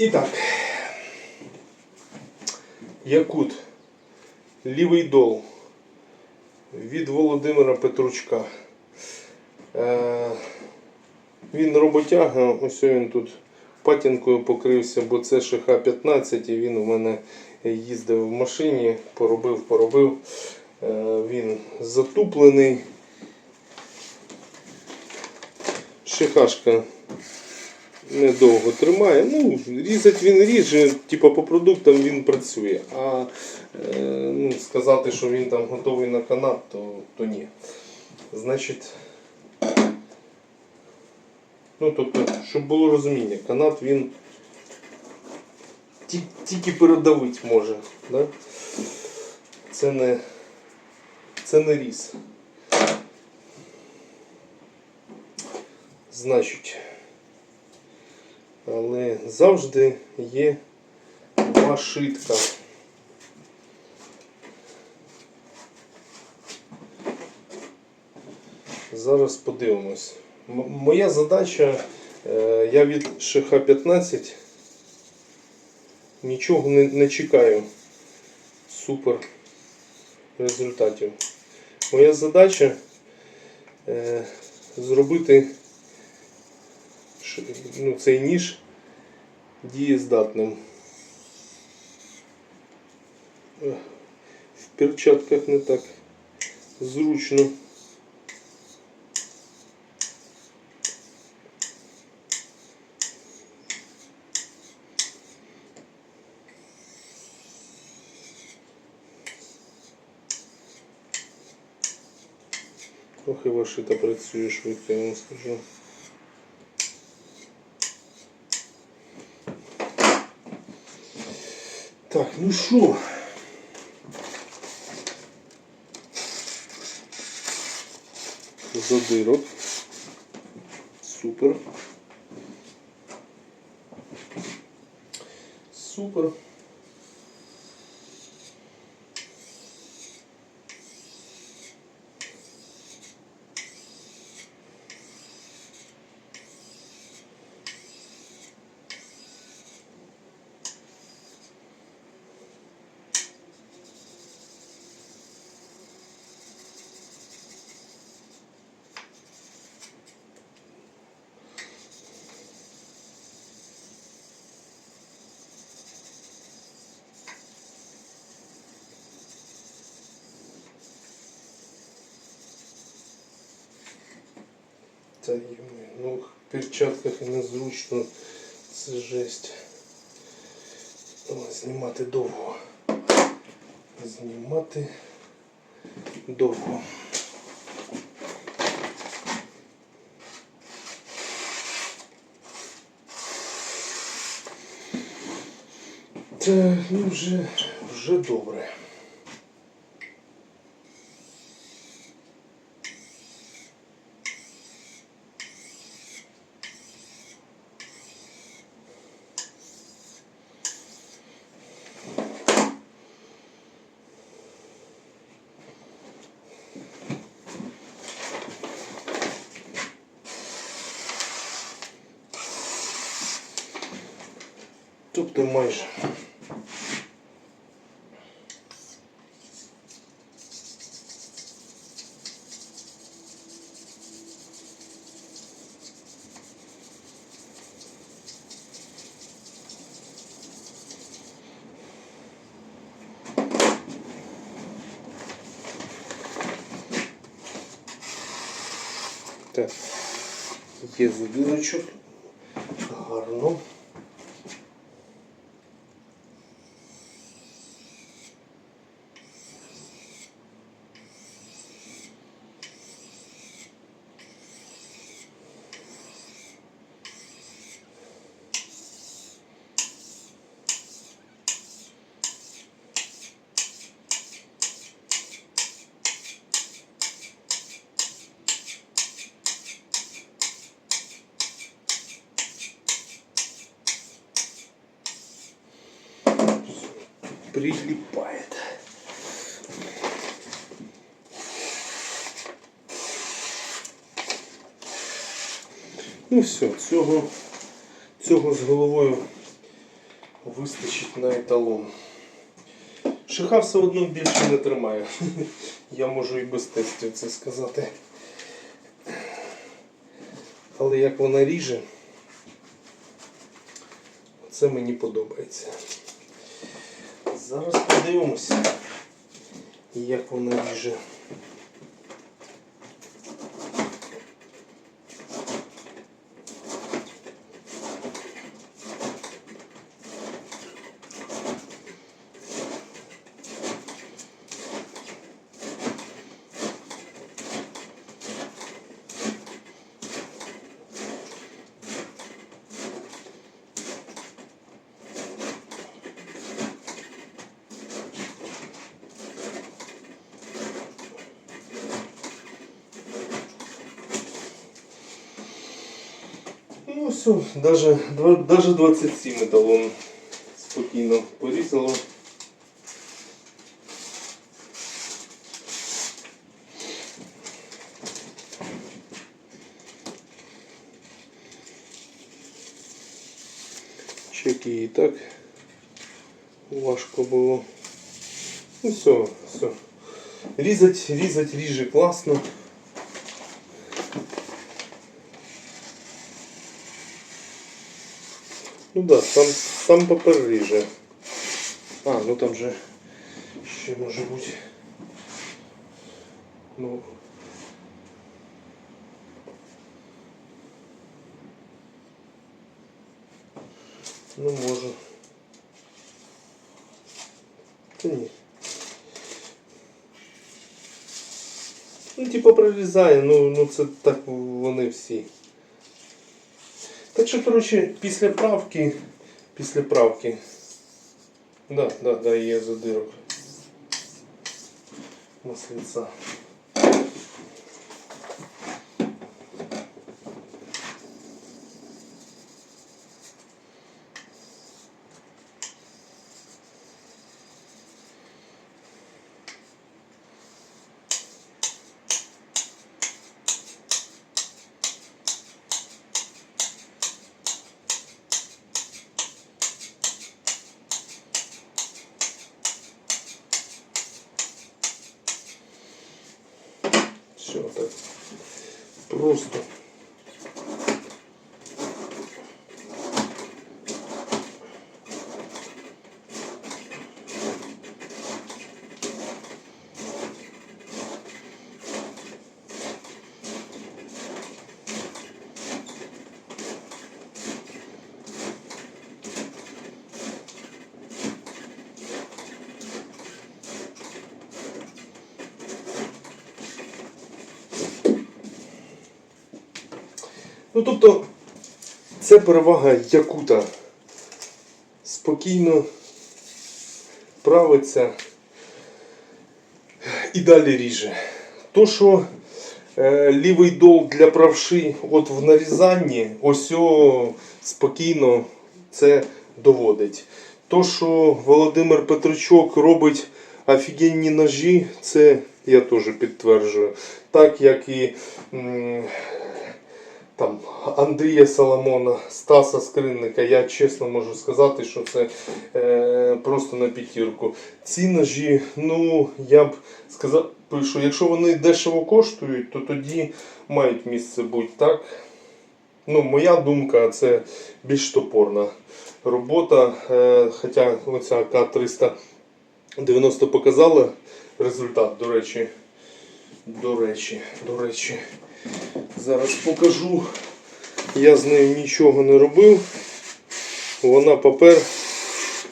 І так. Якут. Лівий дол. Від Володимира Петручка. Е, він роботяга, ось він тут патінкою покрився, бо це ШХ-15 і він у мене їздив в машині, поробив, поробив. Е, він затуплений. Шихашка недовго тримає. Ну, різать він ріже, типу по продуктам він працює. А е, ну, сказати, що він там готовий на канат, то, то ні. Значить, ну тобто, щоб було розуміння, канат він тільки передавить може. Да? Це не це не різ. Значить, але завжди є машитка. Зараз подивимось. Моя задача, е, я від ШХ-15 нічого не, не чекаю. Супер результатів. Моя задача е, зробити ну, цей ніж дієздатним. В перчатках не так зручно. Трохи вашита працює швидко, я вам скажу. Так, ну що? Задирок. Супер. Супер. Та ну в перчатках незручно. Це жесть. Знімати довго. Знімати довго. Так, ну вже, вже добре. Тобто майже. Так, є задирочок. Гарно. Прилипает. Ну все, цього, цього з головою вистачить на еталон. Шиха все одно більше не тримає. Я можу і без тестів це сказати. Але як вона ріже, це мені подобається. Зараз подивимося, як вона ріже. Ну все, даже, даже 27 еталон спокійно порізало. Чеки і так важко було. Ну все, все. Різать, різать, ріже класно. Ну да, сам, сам папер ріже. А, ну там же ще може бути. Ну. Ну може. Та ні. Ну, типу прорізає, ну, ну це так вони всі. Так що, коротше, після правки, після правки. Да, да, да, є задирок. Маслица. Все так. Просто. Ну тобто, це перевага якута. Спокійно правиться і далі ріже. То, що е, лівий дол для правши от в нарізанні, ось спокійно це доводить. То, що Володимир Петричок робить офігенні ножі, це я теж підтверджую. Так як і м, там Андрія Соломона, Стаса Скринника, я чесно можу сказати, що це е, просто на п'ятірку. Ці ножі, ну я б сказав, що якщо вони дешево коштують, то тоді мають місце бути так. Ну, моя думка, це більш топорна робота. Е, хоча оця К-390 показала результат, до речі. До речі, до речі. Зараз покажу. Я з нею нічого не робив. Вона папер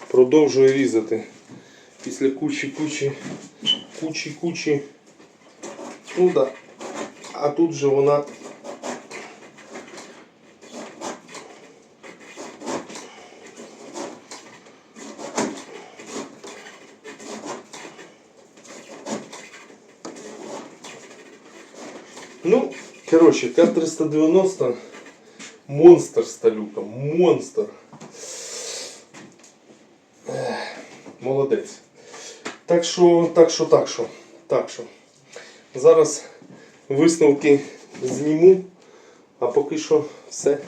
продовжує різати. Після кучі кучі кучі кучі. Ну. А тут же вона. Ну, короче, К-390 монстр сталюка, монстр. Молодець. Так що, так що, так що, так що. Зараз висновки зніму, а поки що все.